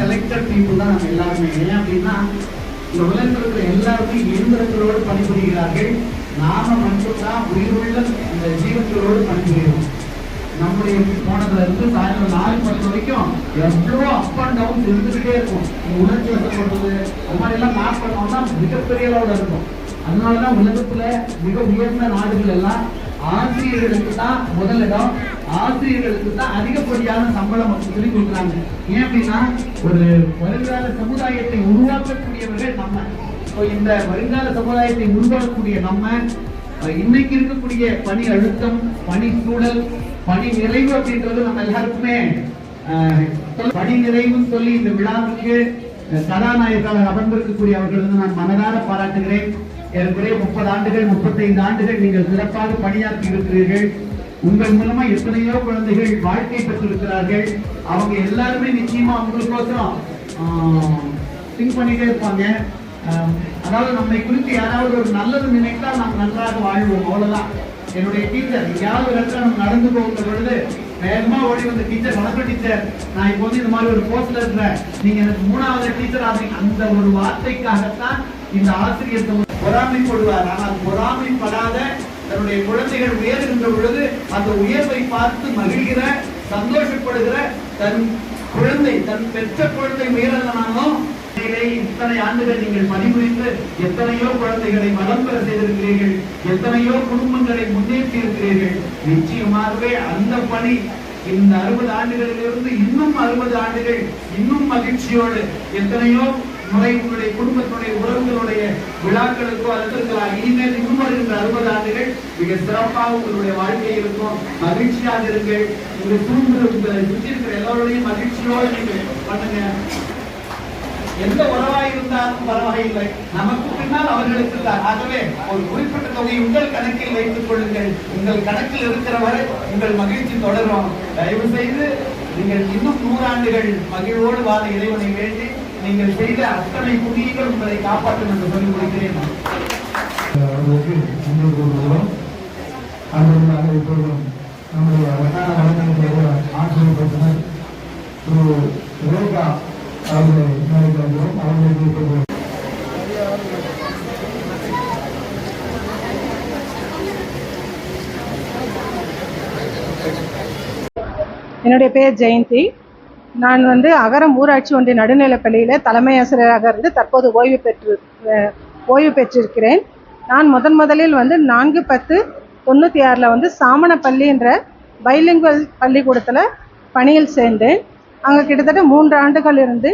Selected people தான் நம்ம எல்லாருமே. ஏன் அப்படின்னா இந்த உலகத்தில் இருக்கிற எல்லாருமே இயந்திரங்களோடு பணிபுரிகிறார்கள். நாம மட்டும்தான் உயிருள்ள இந்த ஜீவங்களோடு பணிபுரிகிறோம். நம்முடைய போனதுல இருந்து சாயந்தரம் நாலு மணி வரைக்கும் எவ்வளோ அப் அண்ட் டவுன் இருந்துகிட்டே இருக்கும். உணர்ச்சி வசப்படுறது அது மாதிரி எல்லாம் மேப் பண்ணோம்னா மிகப்பெரிய அளவில் இருக்கும். அதனாலதான் உலகத்துல மிக உயர்ந்த நாடுகள் எல்லாம் ஆசிரியர்களுக்கு தான் முதலிடம் ஆசிரியர்களுக்கு தான் அதிகப்படியான சம்பளம் சொல்லி கொடுக்குறாங்க. ஏன் அப்படின்னா ஒரு வருங்கால சமுதாயத்தை உருவாக்கக்கூடியவர்கள் நம்ம. So, இந்த வருங்கால சமுதாயத்தை உருவாக்கக்கூடிய நம்ம இன்னைக்கு இருக்கக்கூடிய பணி அழுத்தம் பணி சூழல் பணி நிறைவு அப்படின்றது நம்ம எல்லாருக்குமே பணி நிறைவுன்னு சொல்லி இந்த விழாவுக்கு கதாநாயகர் கதாநாயகராக அமர்ந்திருக்கக்கூடிய அவர்கள் வந்து நான் மனதார பாராட்டுகிறேன். ஏறக்குறைய முப்பது ஆண்டுகள் முப்பத்தைந்து ஆண்டுகள் நீங்கள் சிறப்பாக பணியாற்றி இருக்கிறீர்கள். உங்கள் மூலமா எத்தனையோ குழந்தைகள் வாழ்க்கை பெற்றிருக்கிறார்கள். அவங்க எல்லாருமே நிச்சயமா உங்களுக்கோசரம் திங்க் பண்ணிட்டே இருப்பாங்க. அதாவது நம்மை குறித்து யாராவது ஒரு நல்லது நினைத்தால் நாம் நன்றாக வாழ்வோம் அவ்வளவுதான். என்னுடைய டீச்சர் எங்கேயாவது ஒரு இடத்துல நம்ம நடந்து போகிற பொழுது வேகமா ஓடி வந்த டீச்சர் வணக்கம் டீச்சர் நான் இப்போ வந்து இந்த மாதிரி ஒரு போஸ்ட்ல இருக்கிறேன். நீங்க எனக்கு மூணாவது டீச்சர் ஆகிறீங்க அந்த ஒரு வார்த்தைக்காகத்தான் இந்த ஆசிரியர் பொறாமைப்படுவார். ஆனால் பொறாமைப்படாத தன்னுடைய குழந்தைகள் உயர்கின்ற பொழுது அந்த உயர்வை பார்த்து மகிழ்கிற சந்தோஷப்படுகிற தன் குழந்தை தன் பெற்ற குழந்தை உயரலனாலும் இத்தனை ஆண்டுகள் நீங்கள் பணிபுரிந்து எத்தனையோ குழந்தைகளை வளம் பெற செய்திருக்கிறீர்கள் எத்தனையோ குடும்பங்களை முன்னேற்றி இருக்கிறீர்கள். நிச்சயமாகவே அந்த பணி இந்த அறுபது ஆண்டுகளிலிருந்து இன்னும் அறுபது ஆண்டுகள் இன்னும் மகிழ்ச்சியோடு எத்தனையோ முறை உங்களுடைய குடும்பத்துடைய உறவுகளுடைய விழாக்களுக்கோ அழுத்திருக்கலாம் இனிமேல் இன்னும் வருகின்ற அறுபது ஆண்டுகள் மிக சிறப்பாக உங்களுடைய வாழ்க்கை இருக்கும். மகிழ்ச்சியாக இருங்கள். உங்க சூழ்நிலை உங்களை சுற்றி இருக்கிற எல்லோருடையும் மகிழ்ச்சியோடு நீங்கள் பண்ணுங்க. எந்த உறவாக இருந்தாலும் பரவாயில்லை. நமக்கு பின்னால் அவர்களுக்கு தான் ஆகவே ஒரு குறிப்பிட்ட தொகை உங்கள் கணக்கில் வைத்துக் கொள்ளுங்கள். உங்கள் கணக்கில் இருக்கிற வரை உங்கள் மகிழ்ச்சி தொடரும். தயவு செய்து நீங்கள் இன்னும் நூறாண்டுகள் மகிழ்வோடு வாழ இறைவனை வேண்டி நீங்கள் செய்த அத்தனை புண்ணியங்கள் உங்களை காப்பாற்றும் என்று சொல்லி முடிக்கிறேன். நம்முடைய வட்டார ஆசிரியர் திரு ரேகா அவர்களை அவர்களுக்கு என்னுடைய பேர் ஜெயந்தி. நான் வந்து அகரம் ஊராட்சி ஒன்றிய நடுநிலைப்பள்ளியில் தலைமை ஆசிரியராக இருந்து தற்போது ஓய்வு பெற்று ஓய்வு பெற்றிருக்கிறேன். நான் முதன் முதலில் வந்து நான்கு பத்து தொண்ணூற்றி ஆறில் வந்து சாமணப்பள்ளி என்ற பைலிங்குவல் பள்ளிக்கூடத்தில் பணியில் சேர்ந்தேன். அங்கே கிட்டத்தட்ட மூன்று ஆண்டுகள் இருந்து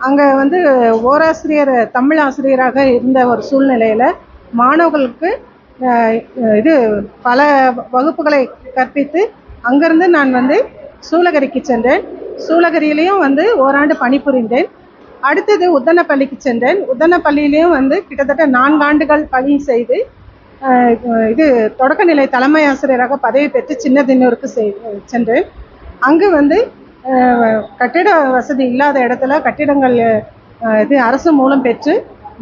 அங்கே வந்து ஓராசிரியர் தமிழ் ஆசிரியராக இருந்த ஒரு சூழ்நிலையில் மாணவர்களுக்கு இது பல வகுப்புகளை கற்பித்து அங்கேருந்து நான் வந்து சூளகிரிக்கு சென்றேன். சூளகிரியிலையும் வந்து ஓராண்டு பணிபுரிந்தேன். அடுத்தது உத்தனப்பள்ளிக்கு சென்றேன். உத்தனப்பள்ளியிலையும் வந்து கிட்டத்தட்ட நான்கு ஆண்டுகள் பணி செய்து இது தொடக்கநிலை தலைமை ஆசிரியராக பதவி பெற்று சின்னதின்னூருக்கு செய் சென்றேன். அங்கு வந்து கட்டிட வசதி இல்லாத இடத்துல கட்டிடங்கள் இது அரசு மூலம் பெற்று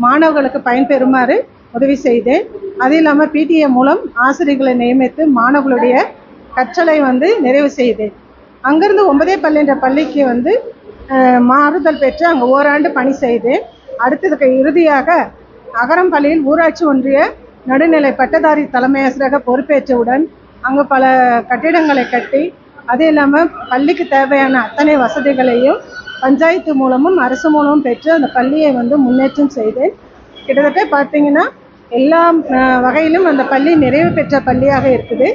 மாணவர்களுக்கு பயன்பெறுமாறு உதவி செய்தேன். அது இல்லாமல் பிடிஏ மூலம் ஆசிரியர்களை நியமித்து மாணவர்களுடைய கற்றலை வந்து நிறைவு செய்தேன். அங்கேருந்து ஒன்பதே பள்ளின்ற பள்ளிக்கு வந்து மாறுதல் பெற்று அங்கே ஓராண்டு பணி செய்தேன் அடுத்ததுக்கு இறுதியாக அகரம்பள்ளியில் ஊராட்சி ஒன்றிய நடுநிலை பட்டதாரி தலைமை பொறுப்பேற்றவுடன் அங்கே பல கட்டிடங்களை கட்டி அது இல்லாமல் பள்ளிக்கு தேவையான அத்தனை வசதிகளையும் பஞ்சாயத்து மூலமும் அரசு மூலமும் பெற்று அந்த பள்ளியை வந்து முன்னேற்றம் செய்தேன் கிட்டத்தட்ட பார்த்தீங்கன்னா எல்லா வகையிலும் அந்த பள்ளி நிறைவு பெற்ற பள்ளியாக இருக்குது.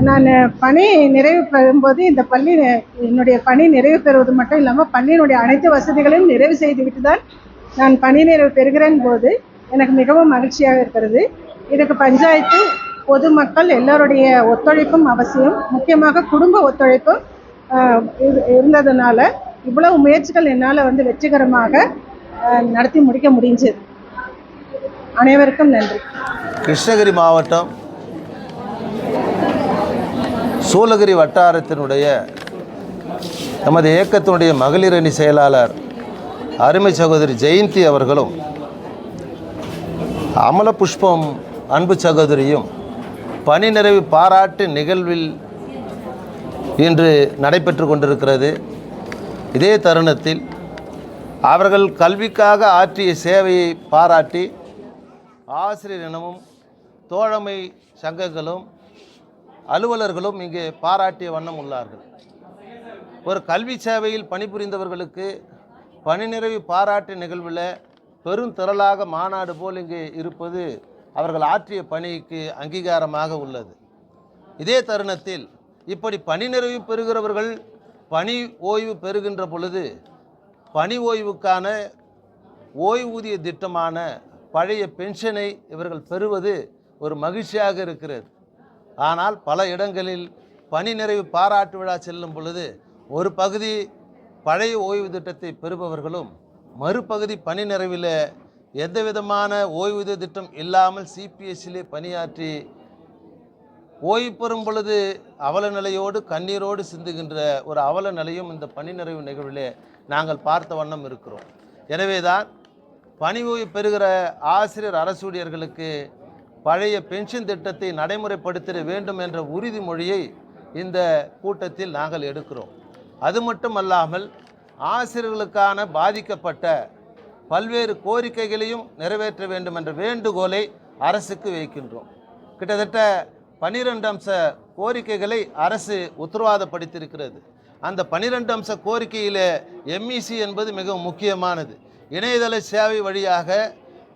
நான் பணி நிறைவு பெறும்போது இந்த பள்ளி என்னுடைய பணி நிறைவு பெறுவது மட்டும் இல்லாமல் பள்ளியினுடைய அனைத்து வசதிகளையும் நிறைவு செய்துவிட்டு தான் நான் பணி நிறைவு பெறுகிறேன் போது எனக்கு மிகவும் மகிழ்ச்சியாக இருக்கிறது. இதுக்கு பஞ்சாயத்து பொதுமக்கள் எல்லோருடைய ஒத்துழைப்பும் அவசியம். முக்கியமாக குடும்ப ஒத்துழைப்பும் இரு- இருந்ததுனால இவ்வளவு முயற்சிகள் என்னால் வந்து வெற்றிகரமாக நடத்தி முடிக்க முடிஞ்சது. அனைவருக்கும் நன்றி. கிருஷ்ணகிரி மாவட்டம் சூலகிரி வட்டாரத்தினுடைய நமது இயக்கத்தினுடைய மகளிர் அணி செயலாளர் அருமை சகோதரி ஜெயந்தி அவர்களும் அமல புஷ்பம் அன்பு சகோதரியும் பணி நிறைவு பாராட்டு நிகழ்வில் இன்று நடைபெற்று கொண்டிருக்கிறது. இதே தருணத்தில் அவர்கள் கல்விக்காக ஆற்றிய சேவையை பாராட்டி ஆசிரியர் இனமும் தோழமை சங்கங்களும் அலுவலர்களும் இங்கே பாராட்டிய வண்ணம் உள்ளார்கள். ஒரு கல்வி சேவையில் பணிபுரிந்தவர்களுக்கு பணி நிறைவு பாராட்டு நிகழ்வில் பெரும் திரளாக மாநாடு போல் இங்கே இருப்பது அவர்கள் ஆற்றிய பணிக்கு அங்கீகாரமாக உள்ளது. இதே தருணத்தில் இப்படி பணி நிறைவு பெறுகிறவர்கள் பணி ஓய்வு பெறுகின்ற பொழுது பணி ஓய்வுக்கான ஓய்வூதிய திட்டமான பழைய பென்ஷனை இவர்கள் பெறுவது ஒரு மகிழ்ச்சியாக இருக்கிறது. ஆனால் பல இடங்களில் பணி நிறைவு பாராட்டு விழா செல்லும் பொழுது ஒரு பகுதி பழைய ஓய்வு திட்டத்தை பெறுபவர்களும் மறுபகுதி பணி நிறைவில் எந்த விதமான ஓய்வூதிய திட்டம் இல்லாமல் சிபிஎஸ்சிலே பணியாற்றி ஓய்வு பெறும் பொழுது அவல நிலையோடு கண்ணீரோடு சிந்துகின்ற ஒரு அவல நிலையும் இந்த பணி நிறைவு நிகழ்விலே நாங்கள் பார்த்த வண்ணம் இருக்கிறோம். எனவேதான் பணி ஓய்வு பெறுகிற ஆசிரியர் அரசூழியர்களுக்கு பழைய பென்ஷன் திட்டத்தை நடைமுறைப்படுத்த வேண்டும் என்ற உறுதிமொழியை இந்த கூட்டத்தில் நாங்கள் எடுக்கிறோம். அது மட்டுமல்லாமல் ஆசிரியர்களுக்கான பாதிக்கப்பட்ட பல்வேறு கோரிக்கைகளையும் நிறைவேற்ற வேண்டும் என்ற வேண்டுகோளை அரசுக்கு வைக்கின்றோம். கிட்டத்தட்ட பன்னிரெண்டு அம்ச கோரிக்கைகளை அரசு உத்தரவாதப்படுத்தியிருக்கிறது. அந்த பன்னிரெண்டு அம்ச கோரிக்கையில் எம்இசி என்பது மிகவும் முக்கியமானது. இணையதள சேவை வழியாக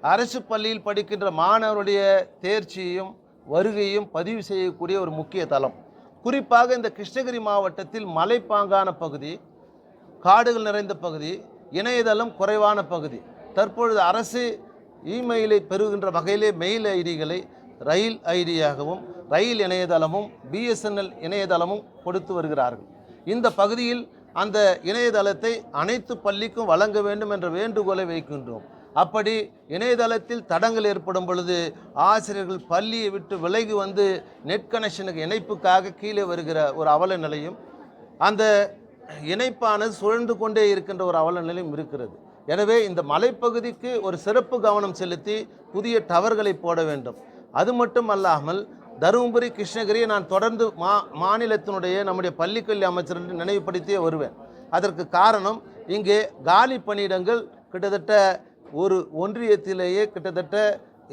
அரசு பள்ளியில் படிக்கின்ற மாணவருடைய தேர்ச்சியையும் வருகையும் பதிவு செய்யக்கூடிய ஒரு முக்கிய தளம். குறிப்பாக இந்த கிருஷ்ணகிரி மாவட்டத்தில் மலைப்பாங்கான பகுதி காடுகள் நிறைந்த பகுதி இணையதளம் குறைவான பகுதி. தற்பொழுது அரசு இமெயிலை பெறுகின்ற வகையிலே மெயில் ஐடிகளை ரயில் ஐடியாகவும் ரயில் இணையதளமும் பிஎஸ்என்எல் இணையதளமும் கொடுத்து வருகிறார்கள். இந்த பகுதியில் அந்த இணையதளத்தை அனைத்து பள்ளிக்கும் வழங்க வேண்டும் என்ற வேண்டுகோளை வைக்கின்றோம். அப்படி இணையதளத்தில் தடங்கள் ஏற்படும் பொழுது ஆசிரியர்கள் பள்ளியை விட்டு விலகி வந்து நெட் கனெக்ஷனுக்கு இணைப்புக்காக கீழே வருகிற ஒரு அவல நிலையும் அந்த இணைப்பானது சுழந்து கொண்டே இருக்கின்ற ஒரு அவல நிலையும் இருக்கிறது. எனவே இந்த மலைப்பகுதிக்கு ஒரு சிறப்பு கவனம் செலுத்தி புதிய டவர்களை போட வேண்டும். அது மட்டும் அல்லாமல் தருமபுரி கிருஷ்ணகிரியை நான் தொடர்ந்து மா மாநிலத்தினுடைய நம்முடைய பள்ளிக்கல்வி அமைச்சர் என்று நினைவுபடுத்தியே வருவேன். அதற்கு காரணம் இங்கே காலி பணியிடங்கள் கிட்டத்தட்ட ஒரு ஒன்றியத்திலேயே கிட்டத்தட்ட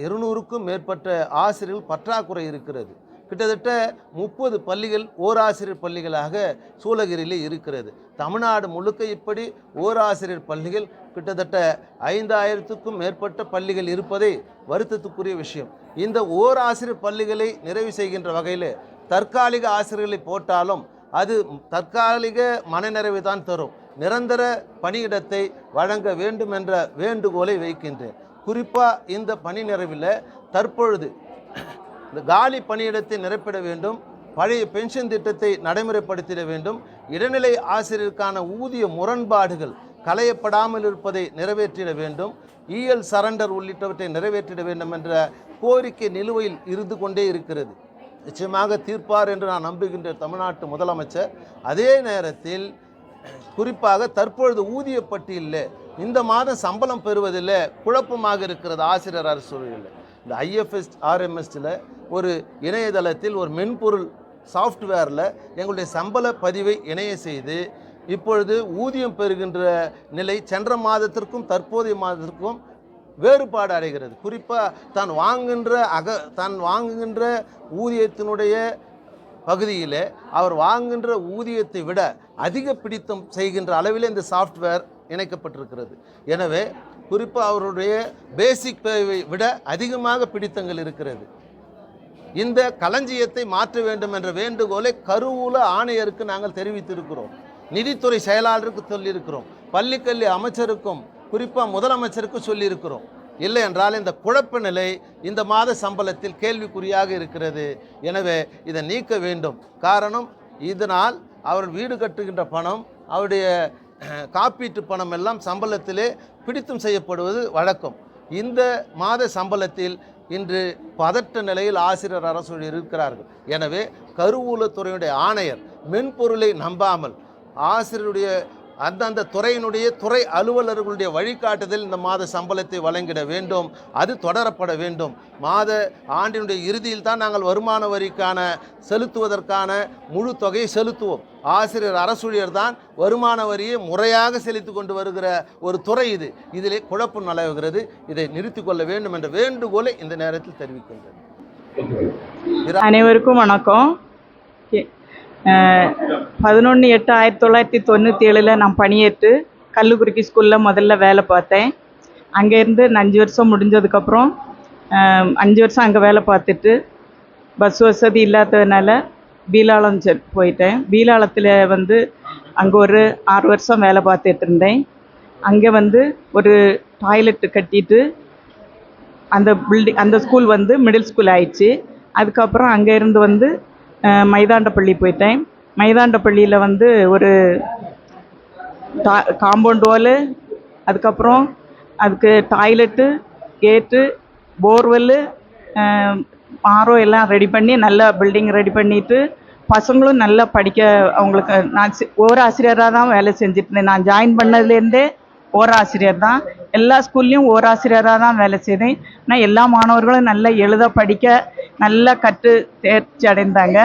இருநூறுக்கும் மேற்பட்ட ஆசிரியர்கள் பற்றாக்குறை இருக்கிறது. கிட்டத்தட்ட முப்பது பள்ளிகள் ஓராசிரியர் பள்ளிகளாக சூளகிரியில் இருக்கிறது. தமிழ்நாடு முழுக்க இப்படி ஓராசிரியர் பள்ளிகள் கிட்டத்தட்ட ஐந்தாயிரத்துக்கும் மேற்பட்ட பள்ளிகள் இருப்பதை வருத்தத்துக்குரிய விஷயம். இந்த ஓராசிரியர் பள்ளிகளை நிறைவு செய்கின்ற வகையில் தற்காலிக ஆசிரியர்களை போட்டாலும் அது தற்காலிக மனநிறைவு தான் தரும். நிரந்தர பணியிடத்தை வழங்க வேண்டும் என்ற வேண்டுகோளை வைக்கின்றேன். குறிப்பாக இந்த பணி நிறைவில் தற்பொழுது இந்த காலி பணியிடத்தை நிரப்பிட வேண்டும் பழைய பென்ஷன் திட்டத்தை நடைமுறைப்படுத்திட வேண்டும் இடைநிலை ஆசிரியருக்கான ஊதிய முரண்பாடுகள் களையப்படாமல் இருப்பதை நிறைவேற்றிட வேண்டும் இஎல் சரண்டர் உள்ளிட்டவற்றை நிறைவேற்றிட வேண்டும் என்ற கோரிக்கை நிலுவையில் இருந்து கொண்டே இருக்கிறது. நிச்சயமாக தீர்ப்பார் என்று நான் நம்புகின்ற தமிழ்நாட்டு முதலமைச்சர் அதே நேரத்தில் குறிப்பாக தற்பொழுது ஊதிய பட்டியலில் இந்த மாதம் சம்பளம் பெறுவதில் குழப்பமாக இருக்கிறது ஆசிரியர் அரசு இந்த ஐஎஃப்எஸ் ஆர்எம்எஸ்டில் ஒரு இணையதளத்தில் ஒரு மென்பொருள் சாஃப்ட்வேரில் எங்களுடைய சம்பள பதிவை இணைய செய்து இப்பொழுது ஊதியம் பெறுகின்ற நிலை சென்ற மாதத்திற்கும் தற்போதைய மாதத்திற்கும் வேறுபாடு அடைகிறது. குறிப்பாக தான் வாங்குகின்ற அக தான் வாங்குகின்ற ஊதியத்தினுடைய பகுதியில் அவர் வாங்குகின்ற ஊதியத்தை விட அதிக பிடித்தம் செய்கின்ற அளவில் இந்த சாஃப்ட்வேர் இணைக்கப்பட்டிருக்கிறது. எனவே குறிப்பாக அவருடைய பேசிக் பேவை விட அதிகமாக பிடித்தங்கள் இருக்கிறது. இந்த களஞ்சியத்தை மாற்ற வேண்டும் என்ற வேண்டுகோளை கருவூல ஆணையருக்கு நாங்கள் தெரிவித்திருக்கிறோம். நிதித்துறை செயலாளருக்கு சொல்லியிருக்கிறோம். பள்ளிக்கல்வி அமைச்சருக்கும் குறிப்பாக முதலமைச்சருக்கும் சொல்லியிருக்கிறோம். இல்லை என்றால் இந்த குழப்ப நிலை இந்த மாத சம்பளத்தில் கேள்விக்குறியாக இருக்கிறது. எனவே இதை நீக்க வேண்டும். காரணம் இதனால் அவர் வீடு கட்டுகின்ற பணம் அவருடைய காப்பீட்டு பணம் எல்லாம் சம்பளத்திலே பிடித்தம் செய்யப்படுவது வழக்கம். இந்த மாத சம்பளத்தில் இன்று பதட்ட நிலையில் ஆசிரியர் அரசு இருக்கிறார்கள். எனவே கருவூலத்துறையுடைய ஆணையர் மென்பொருளை நம்பாமல் ஆசிரியருடைய அந்தந்த துறையினுடைய துறை அலுவலர்களுடைய வழிகாட்டுதல் இந்த மாத சம்பளத்தை வழங்கிட வேண்டும். அது தொடரப்பட வேண்டும். மாத ஆண்டினுடைய இறுதியில் தான் நாங்கள் வருமான வரிக்கான செலுத்துவதற்கான முழு தொகையை செலுத்துவோம். ஆசிரியர் அரசூழியர் தான் வருமான வரியை முறையாக செலுத்தி கொண்டு வருகிற ஒரு துறை இது. இதிலே குழப்பம் நிலவுகிறது. இதை நிறுத்திக் கொள்ள வேண்டும் என்ற வேண்டுகோளை இந்த நேரத்தில் தெரிவிக்கின்றேன். அனைவருக்கும் வணக்கம். பதினொன்று எட்டு ஆயிரத்தி தொள்ளாயிரத்தி தொண்ணூற்றி ஏழில் நான் பணியேற்று கல்லுக்குறிக்கி ஸ்கூலில் முதல்ல வேலை பார்த்தேன். அங்கேருந்து அஞ்சு வருஷம் முடிஞ்சதுக்கப்புறம் அஞ்சு வருஷம் அங்கே வேலை பார்த்துட்டு பஸ் வசதி இல்லாததுனால பீலாளம் செ போயிட்டேன். பீலாளத்தில் வந்து அங்கே ஒரு ஆறு வருஷம் வேலை பார்த்துட்டு இருந்தேன். அங்கே வந்து ஒரு டாய்லெட்டு கட்டிட்டு அந்த பில்டிங் அந்த ஸ்கூல் வந்து மிடில் ஸ்கூல் ஆயிடுச்சு. அதுக்கப்புறம் அங்கே இருந்து வந்து மைதாண்டப்பள்ளி போயிட்டேன். மைதாண்டப்பள்ளியில் வந்து ஒரு டா காம்பவுண்ட் வாலு அதுக்கப்புறம் அதுக்கு டாய்லெட்டு கேட்டு போர்வெல்லு ஆரோ எல்லாம் ரெடி பண்ணி நல்ல பில்டிங் ரெடி பண்ணிவிட்டு பசங்களும் நல்லா படிக்க அவங்களுக்கு நான் ஒரு ஆசிரியராக தான் வேலை செஞ்சுட்டு இருந்தேன். நான் ஜாயின் பண்ணதுலேருந்தே ஓராசிரியர் தான் எல்லா ஸ்கூல்லையும் ஓராசிரியராக தான் வேலை செய்தேன். ஆனால் எல்லா மாணவர்களும் நல்லா எழுத படிக்க நல்லா கற்று தேர்ச்சி அடைந்தாங்க.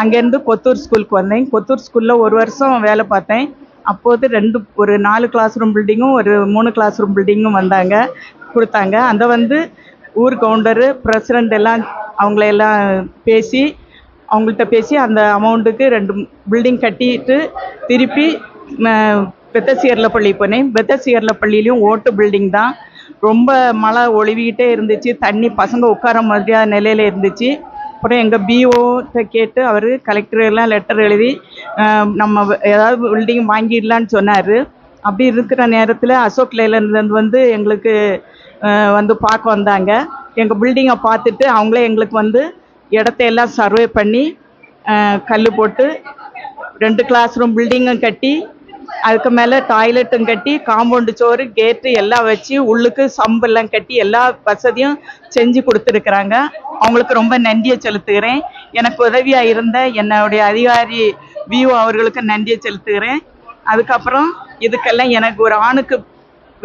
அங்கேருந்து கொத்தூர் ஸ்கூலுக்கு வந்தேன். கொத்தூர் ஸ்கூலில் ஒரு வருஷம் வேலை பார்த்தேன். அப்போது ரெண்டு ஒரு நாலு கிளாஸ் ரூம் பில்டிங்கும் ஒரு மூணு கிளாஸ் ரூம் பில்டிங்கும் வந்தாங்க கொடுத்தாங்க. அந்த வந்து ஊர் கவுண்டரு பிரசிடண்ட் எல்லாம் அவங்களையெல்லாம் பேசி அவங்கள்ட்ட பேசி அந்த அமௌண்ட்டுக்கு ரெண்டு பில்டிங் கட்டிட்டு திருப்பி பெத்தசியர்ல பள்ளி போனேன் பெத்தசியர்ல பள்ளியிலையும் ஓட்டு பில்டிங் தான். ரொம்ப மழை ஒழுவிக்கிட்டே இருந்துச்சு. தண்ணி பசங்க உட்கார மாதிரியான நிலையில் இருந்துச்சு. அப்புறம் எங்கள் பிஓட்ட கேட்டு அவர் கலெக்டரெல்லாம் லெட்டர் எழுதி நம்ம ஏதாவது பில்டிங் வாங்கிடலான்னு சொன்னார். அப்படி இருக்கிற நேரத்தில் அசோக் லேலண்ட்லேருந்து வந்து எங்களுக்கு வந்து பார்க்க வந்தாங்க. எங்கள் பில்டிங்கை பார்த்துட்டு அவங்களே எங்களுக்கு வந்து இடத்தையெல்லாம் சர்வே பண்ணி கல் போட்டு ரெண்டு கிளாஸ் ரூம் பில்டிங்கும் கட்டி அதுக்கு மேலே டாய்லெட்டும் கட்டி காம்பவுண்டு சோறு கேட்டு எல்லாம் வச்சு உள்ளுக்கு சம்பெல்லாம் கட்டி எல்லா வசதியும் செஞ்சு கொடுத்துருக்குறாங்க. அவங்களுக்கு ரொம்ப நன்றியை செலுத்துகிறேன். எனக்கு உதவியாக இருந்த என்னுடைய அதிகாரி விஓ அவர்களுக்கு நன்றியை செலுத்துகிறேன். அதுக்கப்புறம் இதுக்கெல்லாம் எனக்கு ஒரு ஆணுக்கு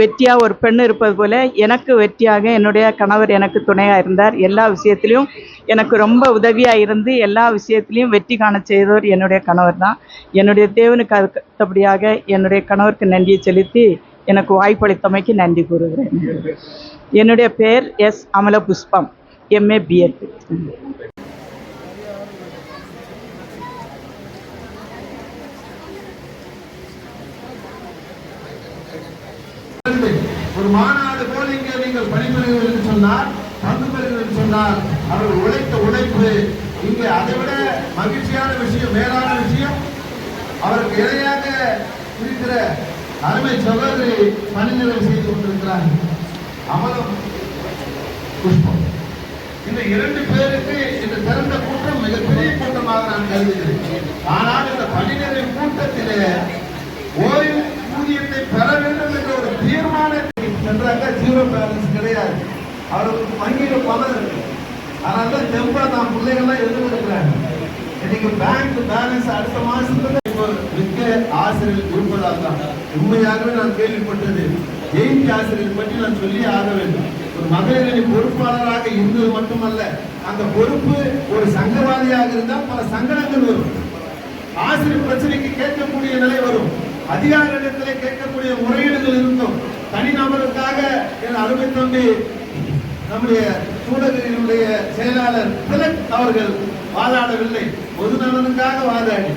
வெற்றியாக ஒரு பெண் இருப்பது போல எனக்கு வெற்றியாக என்னுடைய கணவர் எனக்கு துணையாக இருந்தார். எல்லா விஷயத்திலையும் எனக்கு ரொம்ப உதவியாக இருந்து எல்லா விஷயத்திலையும் வெற்றி காண செய்தவர் என்னுடைய கணவர் தான். என்னுடைய தேவனுக்கு அதுக்கத்தபடியாக என்னுடைய கணவருக்கு நன்றியை செலுத்தி எனக்கு வாய்ப்பளித்தமைக்கு நன்றி கூறுகிறேன். என்னுடைய பெயர் எஸ் அமல புஷ்பம் எம்ஏ பிஎட் ஒரு மாநாடு போல இங்கே நீங்கள் பணிபுரிவீர்கள் என்று சொன்னார் பங்கு பெறுவீர்கள் என்று சொன்னார். அவர்கள் உழைத்த உழைப்பு இங்கே அதை விட மகிழ்ச்சியான விஷயம் மேலான விஷயம். அவருக்கு இணையாக இருக்கிற அருமை சகோதரி பணிநிலை செய்து கொண்டிருக்கிறார் அமலம் புஷ்பம். இந்த இரண்டு பேருக்கு இந்த திறந்த கூட்டம் மிகப்பெரிய கூட்டமாக நான் கருதுகிறேன். ஆனால் இந்த பணிநிலை கூட்டத்திலே ஓய்வு ஊதியத்தை பெற வேண்டும் என்ற ஒரு தீர்மானம் பார்த்தாக்கா ஜீரோ பேலன்ஸ் கிடையாது. அவருக்கு வங்கியில் பணம் இருக்கு. அதனால தான் தெம்பா தான் பிள்ளைகள்லாம் எழுதுகிறாங்க இன்னைக்கு பேங்க் பேலன்ஸ் அடுத்த மாசத்துல இப்போ மிக்க ஆசிரியர் இருப்பதாக தான். உண்மையாகவே நான் கேள்விப்பட்டது. ஜெயிந்தி ஆசிரியர் பற்றி நான் சொல்லி ஆக வேண்டும். ஒரு மகளிரணி பொறுப்பாளராக இருந்தது மட்டுமல்ல அந்த பொறுப்பு ஒரு சங்கவாதியாக இருந்தால் பல சங்கடங்கள் வரும். ஆசிரியர் பிரச்சனைக்கு கேட்கக்கூடிய நிலை வரும். அதிகாரிடத்திலே கேட்கக்கூடிய முறையீடுகள் இருக்கும். தனிநபருக்காக என் அருமை தம்பி நம்முடைய சூழலினுடைய செயலாளர் திலக் அவர்கள் வாதாடவில்லை. பொது நலனுக்காக வாதாடி.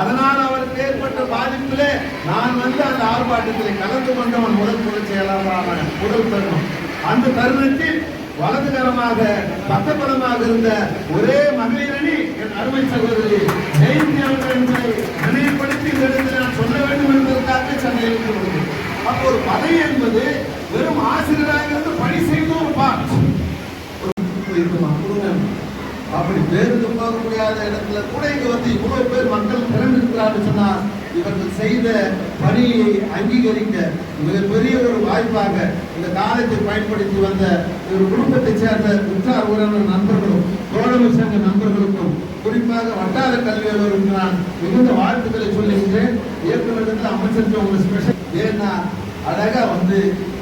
அதனால் அவருக்கு ஏற்பட்ட பாதிப்பிலே நான் வந்து அந்த ஆர்ப்பாட்டத்தில் கலந்து கொண்டவன் முதல் பொதுச் செயலாளரான முதல் தருணம். அந்த தருணத்தில் வலதுகரமாக பக்கபலமாக இருந்த ஒரே மகளிரணி என் அருமை சகோதரி ஜெயந்தி அவர்கள் என்பதை நினைவுபடுத்தி இந்த இடத்தில் நான் சொல்ல வேண்டும் என்பதற்காக சென்னையில் இருக்கிறது அப்போ ஒரு பதவி என்பது வெறும் ஆசிரியராக இருந்து பணி செய்த ஒரு பார்ட் இருக்குமா? அப்படி பேருந்து போக முடியாத இடத்துல கூட இங்க வந்து இவ்வளவு பேர் மக்கள் திரண்டிருக்கிறார்கள் சொன்னா இவர்கள் செய்த பணியை அங்கீகரிக்க மிகப்பெரிய ஒரு வாய்ப்பாக இந்த காலத்தை பயன்படுத்தி வந்த ஒரு குடும்பத்தைச் சேர்ந்த உற்றார் உறவினர் நண்பர்களும் தோழமை சங்க நண்பர்களுக்கும் குறிப்பாக வட்டார கல்வி அலுவலருக்கு நான் மிகுந்த வாழ்த்துக்களை சொல்லுகின்றேன். இயக்குநருக்கு அமைச்சருக்கு உங்களுக்கு ஸ்பெஷல் ஏன்னா அழகா வந்து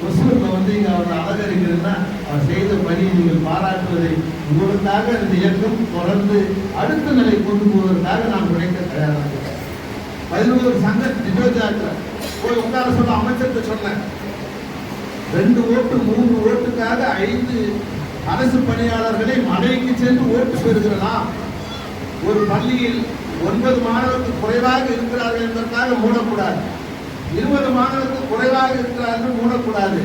ஒசூர்ல வந்து இங்க அவர் அலங்கரிக்கிறதுனா அவர் செய்த பணியை நீங்கள் பாராட்டுவதை உங்களுக்காக இந்த இயக்கம் தொடர்ந்து அடுத்த நிலை கொண்டு போவதற்காக நான் உழைக்க தயாராக இருக்கிறேன். பதினோரு சங்க நிஜோஜாக்கள் போய் உட்கார சொல்ல அமைச்சர்கிட்ட சொன்னேன். ரெண்டு ஓட்டு மூணு ஓட்டுக்காக ஐந்து அரசு பணியாளர்களை மலைக்கு சென்று ஓட்டு பெறுகிறலாம் ஒரு பள்ளியில் ஒன்பது மாணவருக்கு குறைவாக இருக்கிறார்கள் என்பதற்காக மூடக்கூடாது. இருபது மாணவருக்கு குறைவாக இருக்கிறார்கள் மூடக்கூடாது.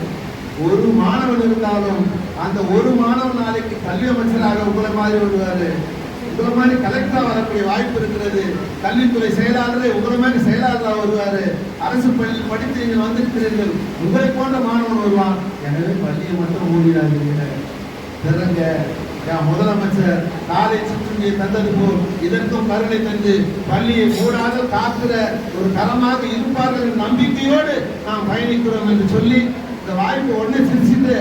ஒரு மாணவன் இருந்தாலும் அந்த ஒரு மாணவன் நாளைக்கு கல்வி அமைச்சராக உங்களை மாதிரி வருவார். உங்களை மாதிரி கலெக்டரா வரக்கூடிய வாய்ப்பு இருக்கிறது. கல்வித்துறை செயலாளரே உங்களை மாதிரி செயலாளராக வருவாரு. அரசு பள்ளியில் படித்து நீங்கள் வந்திருக்கிறீர்கள். உங்களை போன்ற மாணவன் வருவான். எனவே பள்ளியை மட்டும் மூடிடாதீங்க. திறங்க முதலமைச்சர் காலை சுற்றுமையை தந்தது போல் இதற்கும் கருணை தந்து பள்ளியை மூடாத காக்கிற ஒரு கரமாக இருப்பார்கள் நம்பிக்கையோடு நாம் பயணிக்கிறோம் என்று சொல்லி இந்த வாய்ப்பு உடனே சிரிச்சுட்டு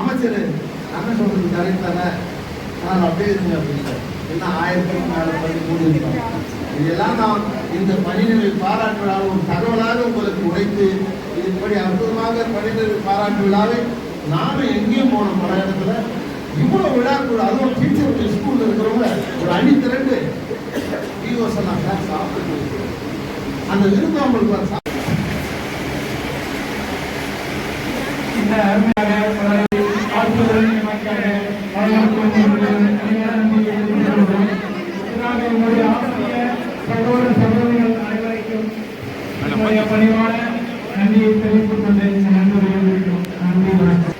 அமைச்சர் என்ன சொல்றது கரெக்ட் தானே? நான் அப்படியே இருங்க அப்படின்னு என்ன ஆயிரத்தி நாலு பள்ளி மூடி இதெல்லாம் நான் இந்த பணிநிலை பாராட்டு ஒரு தகவலாக உங்களுக்கு உடைத்து இப்படி அற்புதமாக பணிநிலை பாராட்டு விழாவை நானும் எங்கேயும் போனோம் பல இடத்துல இவ்வளவு விழாக்குள் அதுவும் டீச்சர் ஸ்கூல்ல இருக்கிறவங்க ஒரு அணி திரண்டு பிஓஸ் எல்லாம் சாப்பிட்டு அந்த விருது அவங்களுக்கு வர சா- இந்த அருமையாக பலரை ஆற்றுவதற்கு நமக்காக வாழ்நாள் என்னுடைய ஆசிரியர் சகோதர சகோதரிகள் அனைவருக்கும் என்னுடைய பணிவான நன்றியை தெரிவித்துக் கொண்டு நன்றி தெரிவிக்கிறோம் நன்றி வணக்கம்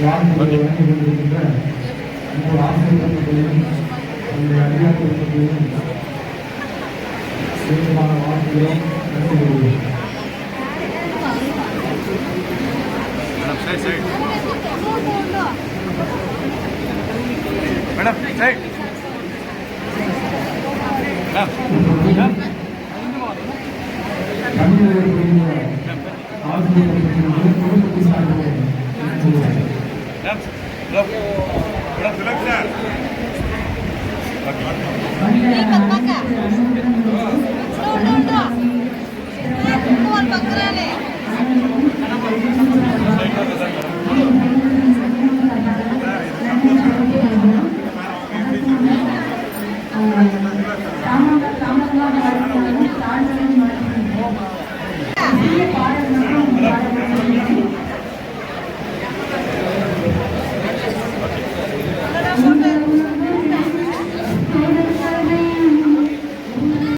வாழ்க்கையை வழங்கி கொண்டிருக்கின்ற இந்த ஆசிரியர்களையும் நம்முடைய அதிகாரிகளையும் வேண்டுமான குடும்பத்தை சார்ந்த Keluar.